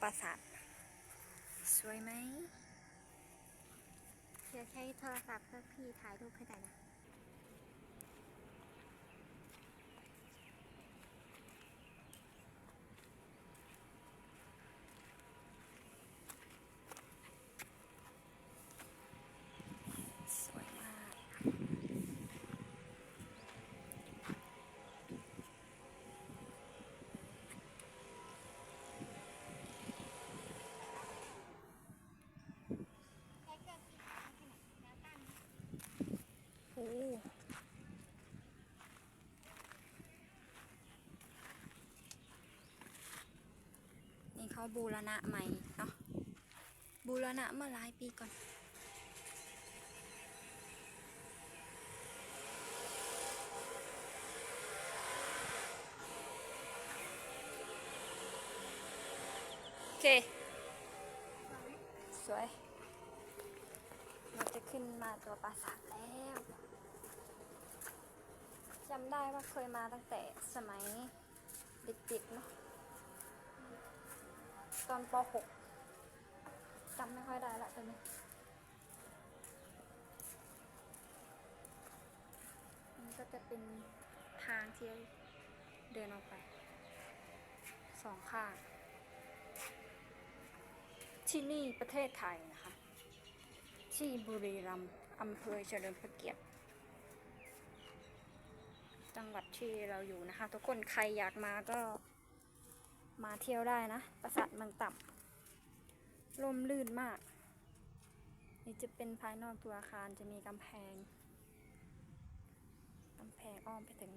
ปราสาทสวยไหมเดี๋ยวใช้โทรศัพท์เพื่อพี่ถ่ายรูปให้ได้นะ สวยมาก ใช้เกินกี่ครั้งขนาดแล้วตั้ง โอ้นี่ เขาบูรณะใหม่เนาะบูรณะเมื่อหลายปีก่อน โอเค สวย เราจะขึ้นมาตัวปราสาทแล้วจำได้ว่าเคยมาตั้งแต่สมัยเด็กๆเนาะ ตอนป .6 จำไม่ค่อยได้ละตอนนี้นี่ก็จะเป็นทางที่เดินออกไปสองข้างที่นี่ประเทศไทยนะคะ ที่บุรีรัมย์อำเภอเฉลิมพระเกียรติจังหวัดที่เราอยู่นะคะ ทุกคนใครอยากมาก็ มาเที่ยวได้นะ ปราสาทเมืองต่ำลมลื่นมาก นี่จะเป็นภายนอกตัวอาคารจะมีกำแพงกำแพงอ้อมไปถึง